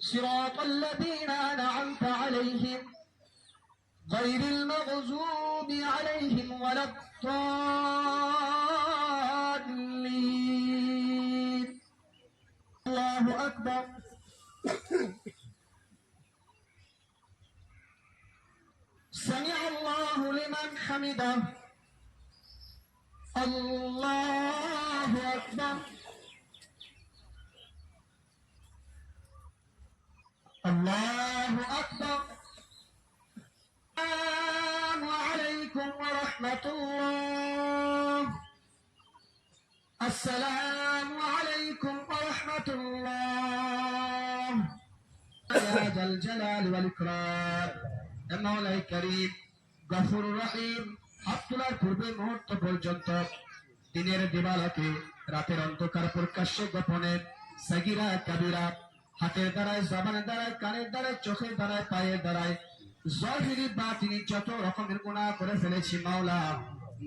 صراط الذين أنعمت عليهم غير المغضوب عليهم ولا الضالين. الله أكبر. سمع الله لمن حمده. الله ورحمة الله السلام عليكم ورحمة الله يا ذا الجلال والإكرام يا مولاي الكريم গফুর রহিম হাত তোলার পূর্বে মুহূর্ত পর্যন্ত দিনের দিবালাকে রাতের অন্ধকার প্রকাশ্যে গোপনে সাগিরা কাবিরা হাতের দ্বারায় জবানের দ্বারায় কানের দ্বারায় চোখের দ্বারায় পায়ের দ্বারায় জহিরি বাতিনি যত রকমের গুনাহ করে ফেলেছি মাওলা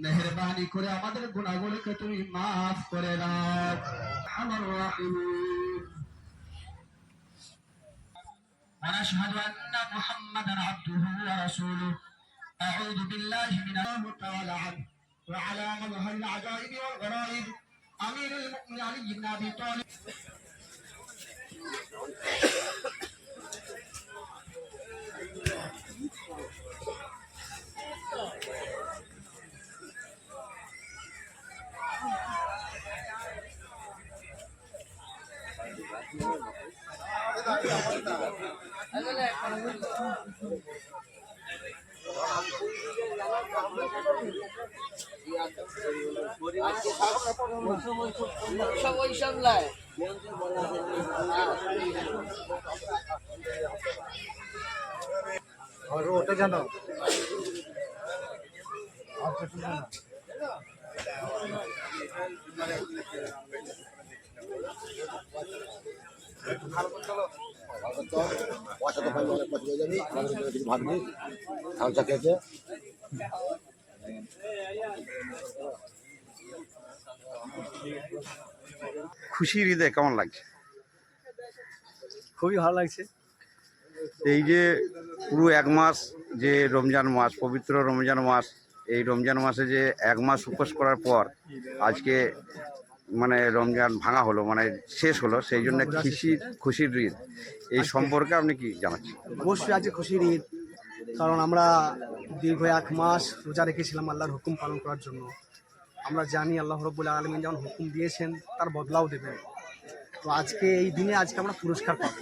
মেহরবানি করে আমাদের গুনাহগুলোকে তুমি মাফ করে দাও আমার রাহিম ونشهد أن محمدا عبده ورسوله أعوذ بالله من الله تعالى عنه وعلى مظهر العجائب والغرائب أمير المؤمنين علي بن أبي طالب সামলায় ওটা জানো? আচ্ছা ঠিক আছে পয়সা তো পাইলে অনেক পয়সা হয়ে যাবি আমাদের জন্য কিছু ভাববি খাওয়া খেয়েছে খুশির ঈদে কেমন লাগছে? খুবই ভালো লাগছে। এই যে পুরো এক মাস যে রমজান মাস পবিত্র রমজান মাস এই রমজান মাসে যে এক মাস উপোস করার পর আজকে মানে রমজান ভাঙা হলো মানে শেষ হলো সেই জন্য খুশির খুশির ঈদ। এই সম্পর্কে আপনি কি জানাচ্ছেন? অবশ্যই আজকে খুশির ঈদ কারণ আমরা দীর্ঘ এক মাস রোজা রেখেছিলাম আল্লাহর হুকুম পালন করার জন্য। আমরা জানি আল্লাহ রব্বুল আলমিন যেমন হুকুম দিয়েছেন তার বদলাও দেবেন। তো আজকে এই দিনে আজকে আমরা পুরস্কার পাবো।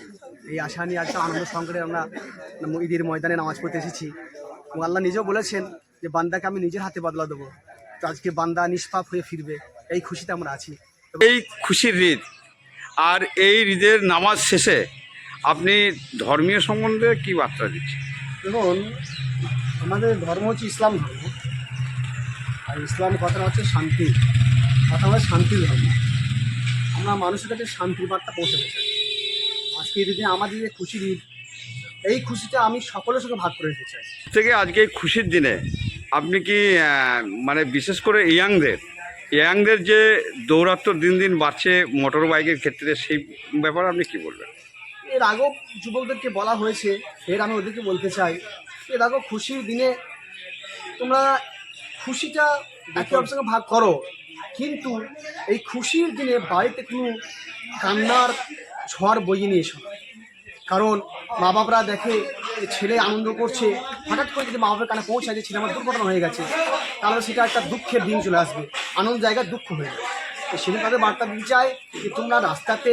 এই আশা নিয়ে আজকে আনন্দ সঙ্গে আমরা ঈদের ময়দানে নামাজ পড়তে এসেছি। এবং আল্লাহ নিজেও বলেছেন যে বান্দাকে আমি নিজের হাতে বদলা দেবো। তো আজকে বান্দা নিষ্পাপ হয়ে ফিরবে। এই খুশিতে আমরা আছি। এই খুশির ঈদ আর এই ঈদের নামাজ শেষে আপনি ধর্মীয় সম্বন্ধে কি বার্তা দিচ্ছেন? দেখুন আমাদের ধর্ম হচ্ছে ইসলাম ধর্ম। আর ইসলাম কথাটা হচ্ছে শান্তি। কথা হচ্ছে শান্তির ধর্ম। আমরা মানুষের কাছে শান্তির বার্তা পৌঁছাতে চাই। আজকে এই দিনে আমাদের যে খুশির ঈদ এই খুশিটা আমি সকলের সঙ্গে ভাগ করে নিতে চাই। থেকে আজকে এই খুশির দিনে আপনি কি মানে বিশেষ করে ইয়াংদের ইয়াংদের যে দৌরাত্ম দিন দিন বাড়ছে মোটর বাইকের ক্ষেত্রে, সেই ব্যাপারে আপনি কি বলবেন? এর আগেও যুবকদেরকে বলা হয়েছে ফের আমি ওদেরকে বলতে চাই, এর আগেও খুশির দিনে তোমরা খুশিটা একে অপরের সঙ্গে ভাগ করো, কিন্তু এই খুশির দিনে বাড়িতে কোনো কান্নার ঝড় বইয়ে নিয়ে এসো কারণ মা বাবারা দেখে ছেলে আনন্দ করছে, হঠাৎ করে যদি মা বাবার কানে পৌঁছায় যে ছেলে আমার দুর্ঘটনা হয়ে গেছে, তাহলে সেটা একটা দুঃখের দিন চলে আসবে। আনন্দ জায়গায় দুঃখ হয়ে যায়। সেদিন তাদের বার্তা দিতে চায় যে তোমরা রাস্তাতে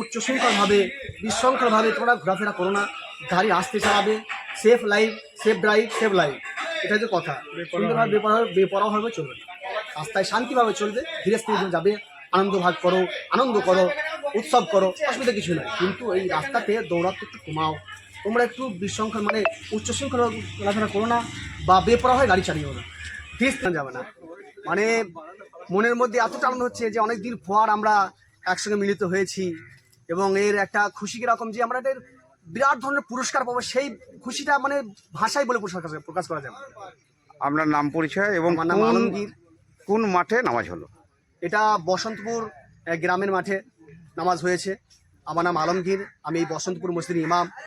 উচ্চশৃঙ্খলভাবে বিশৃঙ্খলভাবে তোমরা ঘোরাফেরা করো না। গাড়ি আসতে চালাবে safe life safe drive safe life এটা হচ্ছে কথা। সুন্দরভাবে বেপরোয়া বেপরোয়াভাবে চলবে। রাস্তায় শান্তিভাবে চলবে ধীরে স্থিরে যাবে আনন্দ ভাগ করো আনন্দ করো উৎসব করো অসুবিধা কিছু নয় কিন্তু এই রাস্তাতে দৌড়াতে একটু কমাও তোমরা একটু বিশৃঙ্খল মানে উচ্চশৃঙ্খল চলাফেরা করো না বা বেপরা হয় গাড়ি চালিও না। প্লিজ যাবে না। মানে মনের মধ্যে এতটা আনন্দ হচ্ছে যে অনেক দিন পর আমরা একসঙ্গে মিলিত হয়েছি এবং এর একটা খুশি কীরকম যে আমরা এর বিরাট ধরনের পুরস্কার পাবো সেই খুশিটা মানে ভাষায় বলে প্রকাশ করা- প্রকাশ করা যাবে। আপনার নাম পরিচয় এবং আমার নাম আলমগীর। কোন মাঠে নামাজ হলো? এটা বসন্তপুর গ্রামের মাঠে নামাজ হয়েছে। আমার নাম আলমগীর আমি এই বসন্তপুর মসজিদের ইমাম।